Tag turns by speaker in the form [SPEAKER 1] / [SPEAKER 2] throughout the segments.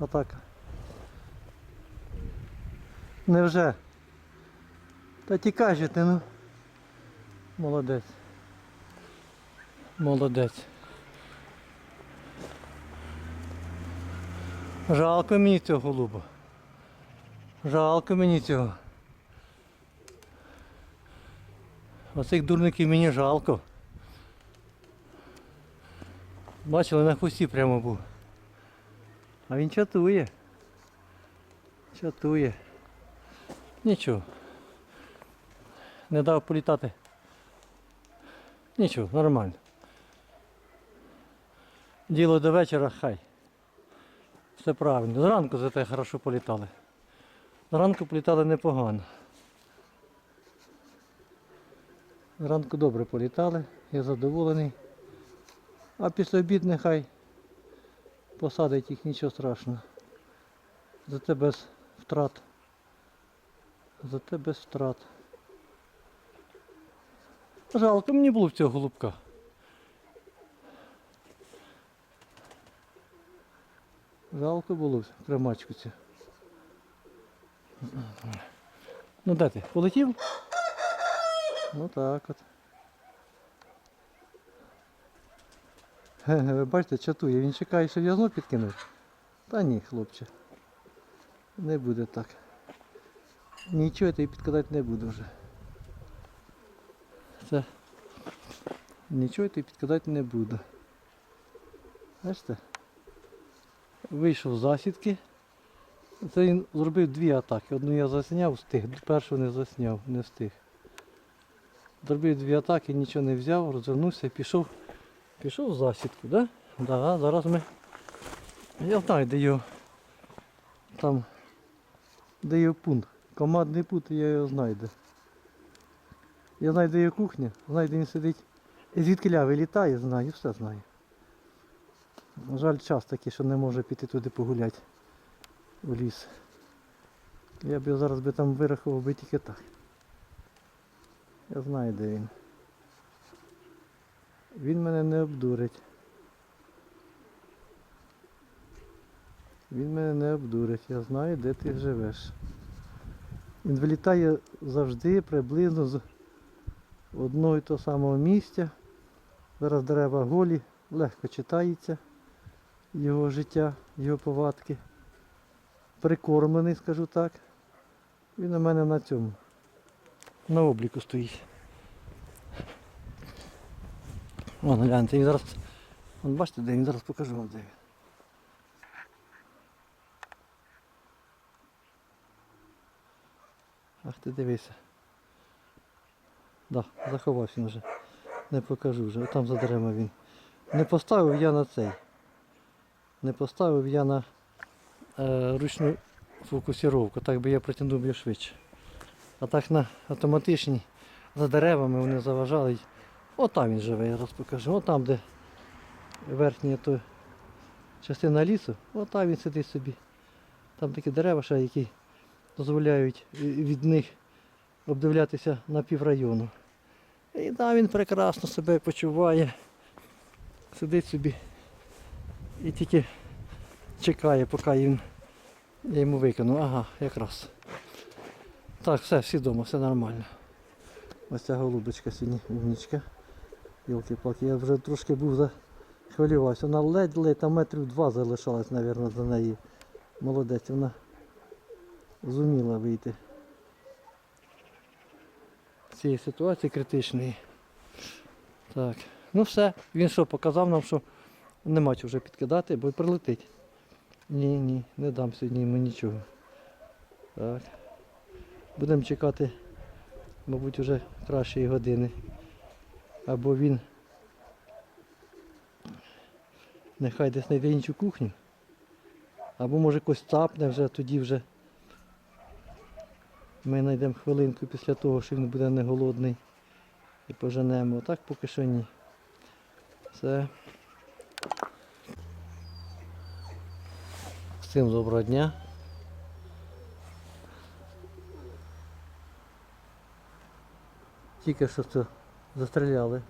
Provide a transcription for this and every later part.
[SPEAKER 1] атака. Невже? Та тікай же ти, ну. Молодець. Молодець. Жалко мені цього голуба. Жалко мені цього. Оцих дурників мені жалко. Бачили, на хвості прямо був. А він чатує. Чатує. Нічого. Не дав політати. Нічого, нормально. Діло до вечора хай. Все правильно. Зранку зате хорошо політали. Зранку політали непогано. Зранку добре політали, я задоволений. А після обід нехай посадить їх нічого страшного. Зате без втрат. Зате без втрат. Жалко, мені було б цього голубка. Жалко було б кремачку цю. Ну де ти? Полетів? Ну так от. бачите, чатує, він чекає, що в'язно підкинуть. Та ні, хлопче. Не буде так. Нічого я тобі підкидати не буду вже. Це. Нічого я тобі підкидати не буду. Бачите? Вийшов з засідки. Це він зробив дві атаки. Одну я засняв, встиг, першу не засняв, не встиг. Зробив дві атаки, нічого не взяв, розвернувся і пішов. Пішов в засідку, да? Да, зараз ми. Я знаю, де його. Там. Де його пункт. Командний пункт, я його знайду. Я знаю, де його кухня, знаю, він сидить. І звідки ля вилітає, знаю, все знаю. На жаль, час такий, що не може піти туди погуляти у ліс. Я б зараз би там вирахував би тільки так. Я знаю, де він. Він мене не обдурить. Він мене не обдурить. Я знаю, де ти живеш. Він вилітає завжди приблизно з одного і того самого місця. Зараз дерева голі, легко читається його життя, його повадки. Прикормлений, скажу так. Він у мене на цьому. На обліку стоїть. Вон, гляньте, він зараз. Вон бачите, де він зараз покажу вам де він. Ах ти дивися. Да, заховався він вже. Не покажу вже. Там за деревами він. Не поставив я на цей. Не поставив я на е, ручну фокусировку, так би я притягнув його швидше. А так на автоматичній за деревами вони заважали. Отам він живе, я раз покажу. Отам, де верхня то частина лісу, отам він сидить собі. Там такі дерева ще, які дозволяють від них обдивлятися на піврайону. І там він прекрасно себе почуває. Сидить собі і тільки чекає, поки він, я йому викину. Ага, якраз. Так, все, всі вдома, все нормально. Ось ця голубочка сьогодні умнічка. Йолки-палки, я вже трошки був захвилювався. Вона ледь-ледь там метрів два залишалась, мабуть, за неї. Молодець, вона зуміла вийти цієї ситуації критичної. Так, ну все, він що, показав нам, що нема чого вже підкидати, бо прилетить. Ні, ні, не дам сьогодні йому нічого. Так. Будемо чекати, мабуть, вже кращої години. Або він нехай десь знайде іншу кухню. Або може якось цапне вже, тоді вже ми знайдемо хвилинку після того, що він буде не голодний і поженемо. Так поки що ні. Все. Всім доброго дня. Тільки що це застріляли.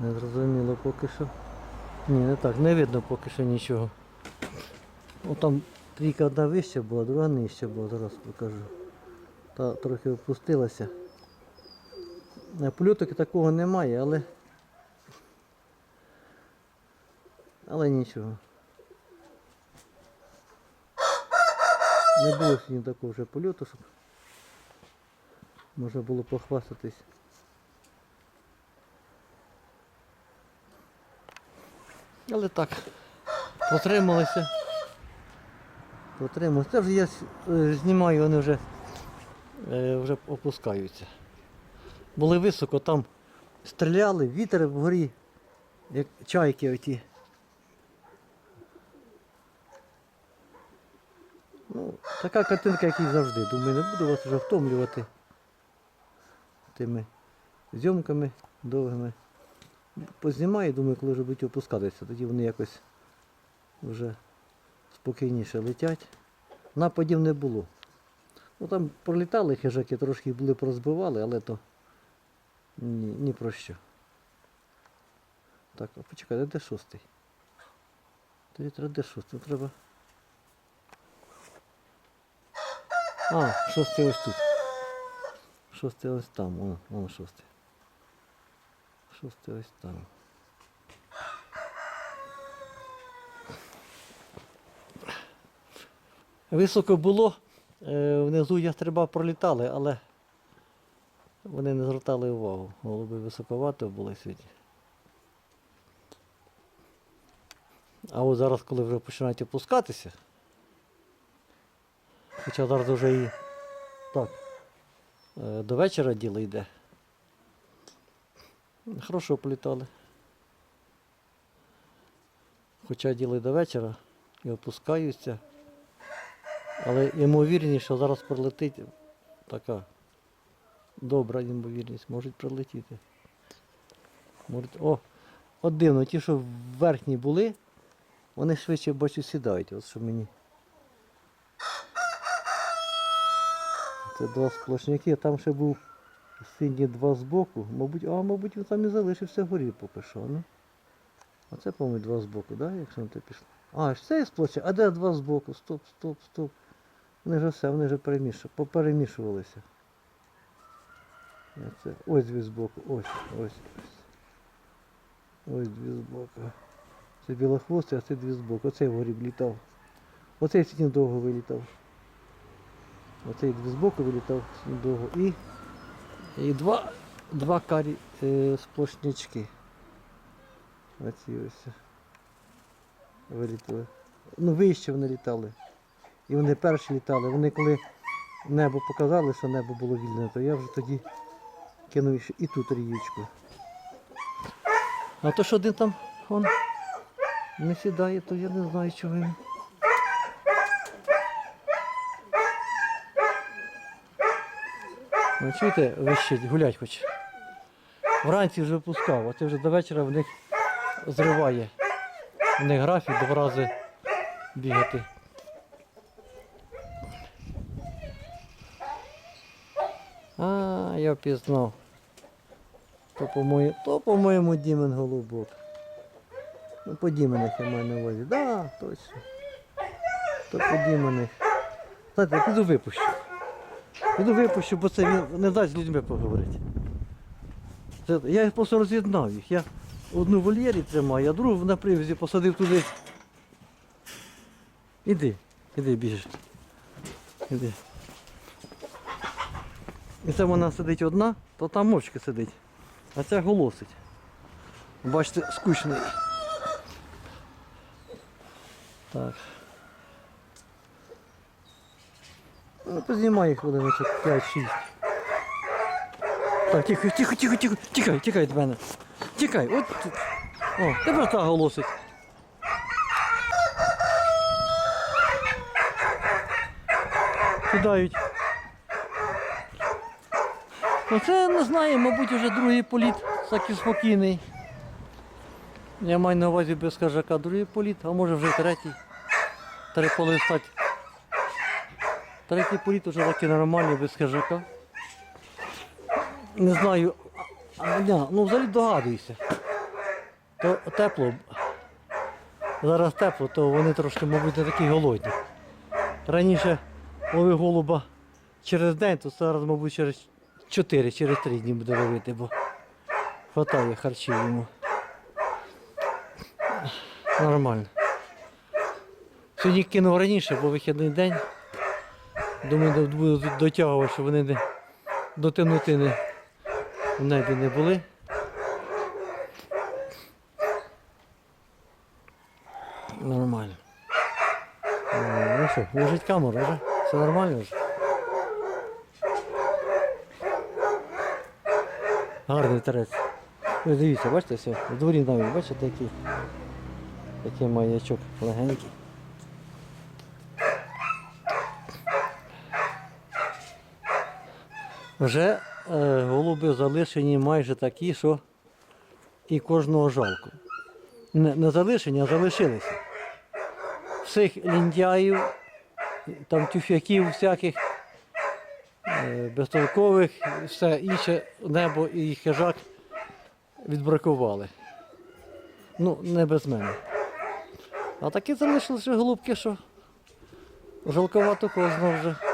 [SPEAKER 1] Не зрозуміло поки що. Ні, не так, не видно поки що нічого. О, там трійка одна вища була, друга нижча була, зараз покажу. Та трохи опустилася. Е, Польоток такого немає, але. Але нічого. Не було сьогодні такого вже польоту, щоб можна було похвастатись. Але так, потрималися. Потрималися. Це вже я е, знімаю, вони вже, е, вже опускаються. Були високо, там стріляли, вітер вгорі, як чайки оті. Ну, така картинка, як і завжди. Думаю, не буду вас вже втомлювати тими зйомками довгими. Познімаю, думаю, коли вже будуть опускатися, тоді вони якось вже спокійніше летять. Нападів не було. Ну там пролітали хижаки, трошки були порозбивали, але то ні, ні про що. Так, а почекай, де шостий? Тоді треба де шостий? Треба. А, шостий ось тут. Шостий ось там, о, о шостий. Шостий ось там. Високо було, е, внизу ястреба пролітали, але вони не звертали увагу. Голуби високовато були сьогодні. А от зараз, коли вже починають опускатися, хоча зараз вже і так, е, до вечора діло йде. Хорошо політали. Хоча діло й до вечора і опускаються. Але ймовірність, що зараз прилетить така добра ймовірність, можуть прилетіти. Можуть... О, от дивно, ті, що верхні були, вони швидше бачу сідають. От що мені. Це два сплошняки, а там ще був синій два збоку. Мабуть, а мабуть він там і залишився горі поки що. Ну. А це, по-моєму, два збоку, да? якщо на те пішло. А, ж це сплошняк, а де два збоку? Стоп, стоп, стоп. Вони вже все, вони перемішували, поперемішувалися. Це, ось дві збоку, ось, ось, ось. Ось дві збоку. Це білохвостий, а це дві збоку. Оцей вгорі літав. Оцей сьогодні довго вилітав. Оцей дві збоку вилітав довго. І, і два, два карі е, сплошнячки. Оці ось. Вилітали. Ну, вище вони літали. І вони перші літали. Вони коли небо показали, що небо було вільне, то я вже тоді кинув і тут ріючку. А то що один там он не сідає, то я не знаю, чого він. Ну, чуєте, вищить, гулять хоче. Вранці вже пускав, а це вже до вечора в них зриває. У них графік два рази бігати. А, я пізнав. То по-моєму, то по-моєму Дімен Голубок. Ну, по Дімених я маю на увазі. Да, точно. То по Дімених. Знаєте, я піду випущу. Піду випущу, бо це він не дасть з людьми поговорити. Це, я їх просто роз'єднав їх. Я одну в вольєрі тримаю, а другу на привізі посадив туди. Іди, іди біжиш. Іди. І це вона сидить одна, то там мовчки сидить. А ця голосить. Бачите, скучний. Так. Ну, познімай хвилиночок 5-6. Так, тихо, тихо, тихо, тихо, тікай, тікай від мене. Тікай, от тут. О, тепер та голосить. Сідають. Оце не знаю, мабуть, вже другий політ, такий спокійний. Я маю на увазі без кажака другий політ, а може вже третій. Три полистати. Третій політ вже такий нормальний, без кажака. Не знаю. А, ну взагалі догадуюся. То тепло. зараз тепло, то вони трошки, мабуть, не такі голодні. Раніше ловив голуба через день, то зараз, мабуть, через 4, через 3 дні буде ловити, бо хватає харчів йому. Нормально. Сьогодні кинув раніше, бо вихідний день. Думаю, буду дотягувати, щоб вони не до темноти не, в небі не були. Нормально. Е, Ну що, лежить камера вже? Все нормально вже? Гарний терець. Ви дивіться, бачите все? В дворі навіть, бачите, який, який маячок легенький. Вже е, голуби залишені майже такі, що і кожного жалко. Не, не залишені, а залишилися. Всіх ліндяїв, там тюфяків всяких, е, безтолкових, все інше небо і хижак відбракували. Ну, не без мене. А такі залишилися голубки, що жалковато кожного вже.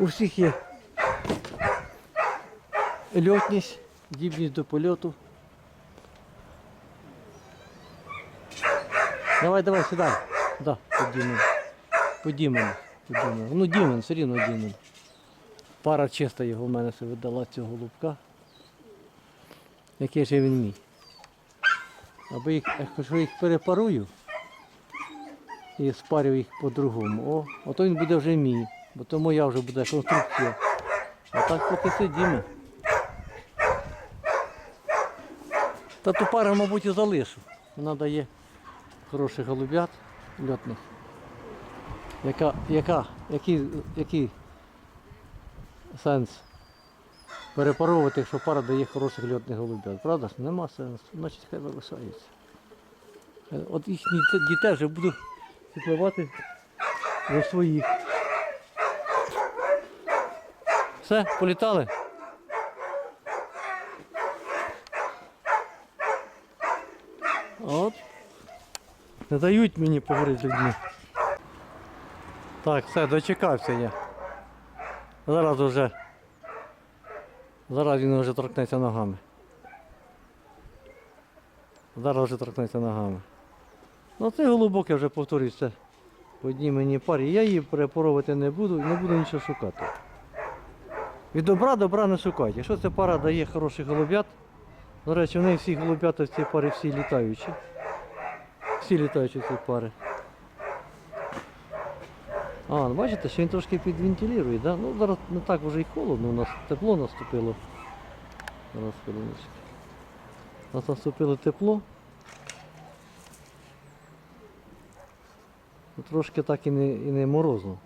[SPEAKER 1] У всіх є льотність, дібність до польоту. Давай, давай, сідай. Да, подімемо. Подімемо. Подімемо. Ну, Дімен, все рівно Дімен. Пара чиста його в мене все видала цього голубка. Який же він мій. Аби їх, якщо їх перепарую і спарю їх по-другому, о, ото він буде вже мій. Бо то моя вже буде конструкція. А так поки сидімо. Та ту пару, мабуть, і залишу. Вона дає хороших голубят льотних. Яка, яка, який, який сенс перепаровувати, якщо пара дає хороших льотних голубят? Правда? Нема сенсу. Значить хай залишається. Е, От їхні дітей вже буду купувати за своїх. Все, політали? От. Не дають мені поговорити людьми. Так, все, дочекався я. Зараз вже. Зараз він вже торкнеться ногами. Зараз вже торкнеться ногами. Ну це глибоке вже повторюється по одній мені парі. Я її перепоровувати не буду не буду нічого шукати. Від добра добра не шукайте. Якщо ця пара дає хороших голубят, до речі, в неї всі голубята в цій парі всі літаючі. Всі літаючі ці пари. А, ну, бачите, що він трошки підвентилює, да? Ну зараз не так вже і холодно, у нас тепло наступило. Зараз хвилиночку. У нас наступило тепло. Ну, Трошки так і не, і не морозно.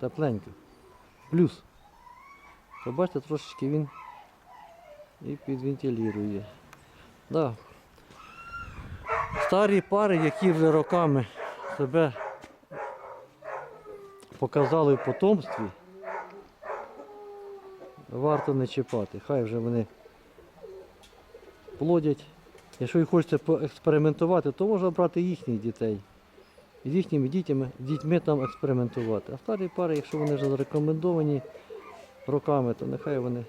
[SPEAKER 1] Тепленько. Плюс. То бачите, трошечки він і підвентилює. Да. Старі пари, які вже роками себе показали в потомстві, варто не чіпати. Хай вже вони плодять. Якщо і хочеться поекспериментувати, то можна брати їхніх дітей. З їхніми дітьми, дітьми там експериментувати. А старі пари, якщо вони вже зарекомендовані роками, то нехай вони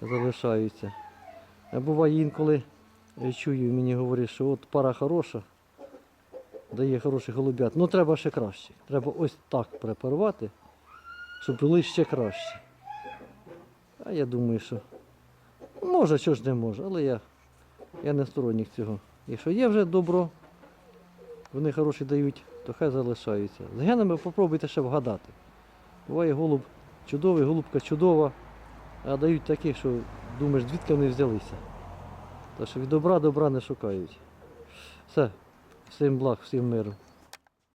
[SPEAKER 1] залишаються. А буває інколи я чую, мені говорять, що от пара хороша, дає хороших голубят. Ну треба ще краще. Треба ось так препарувати, щоб були ще краще. А я думаю, що може, що ж не може, але я, я не сторонник цього. Якщо є вже добро, вони хороші дають, то хай залишаються. З генами попробуйте ще вгадати. Буває голуб чудовий, голубка чудова, а дають такі, що думаєш, звідки вони взялися. Так що від добра добра не шукають. Все, всім благ, всім миру.